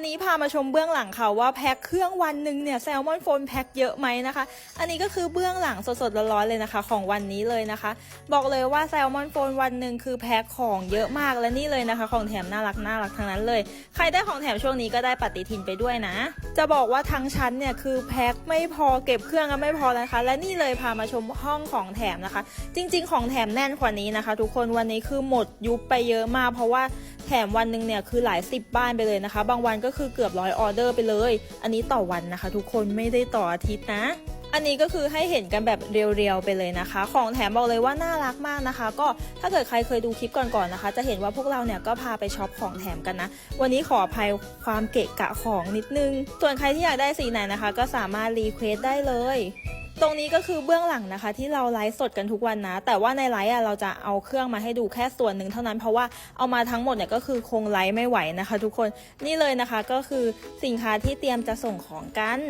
ันนี้พามาชมเบื้องหลังค่ะว่าแพ็คเครื่องวันหนึ่งเนี่ยแซลมอนโฟนแพ็คเยอะไหมนะคะ อันนี้ก็คือเบื้องหลังสดๆร้อนๆเลยนะคะ ของวันนี้เลยนะคะ บอกเลยว่าแซลมอนโฟนวันหนึ่งคือแพ็คของเยอะมากและนี่เลยนะคะ ของแถมน่ารักน่ารักทั้งนั้นเลย ใครได้ของแถมช่วงนี้ก็ได้ปฏิทินไปด้วยนะ จะบอกว่าทั้งชั้นเนี่ยคือแพ็คไม่พอเก็บเครื่องก็ไม่พอนะคะ และนี่เลยพามาชมห้องของแถมนะคะ จริง ๆ ของแถมแน่นกว่านี้นะคะ ทุกคนวันนี้คือหมดยุบไปเยอะมาก เพราะว่า แถมวันหนึ่งเนี่ยคือหลายสิบบ้านไปเลยนะคะ บางวันก็คือเกือบร้อยออเดอร์ไปเลย อันนี้ต่อวันนะคะ ทุกคนไม่ได้ต่ออาทิตย์นะอันนี้ก็คือให้เห็นกันแบบเรียวๆไปเลยนะคะ ของแถมบอกเลยว่าน่ารักมากนะคะ ก็ถ้าเกิดใครเคยดูคลิปก่อนๆนะคะ จะเห็นว่าพวกเราเนี่ยก็พาไปช็อปของแถมกันนะ วันนี้ขออภัยความเกะกะของนิดนึง ส่วนใครที่อยากได้สีไหนนะคะ ก็สามารถรีเควสได้เลย ตรงนี้ก็คือเบื้องหลังนะคะ ที่เราไลฟ์สดกันทุกวันนะ แต่ว่าในไลฟ์อะเราจะเอาเครื่องมาให้ดูแค่ส่วนหนึ่งเท่านั้นเพราะว่าเอามาทั้งหมดเนี่ยก็คือคงไลฟ์ไม่ไหวนะคะ ทุกคนนี่เลยนะคะก็คือสินค้าที่เตรียมจะส่งของกัน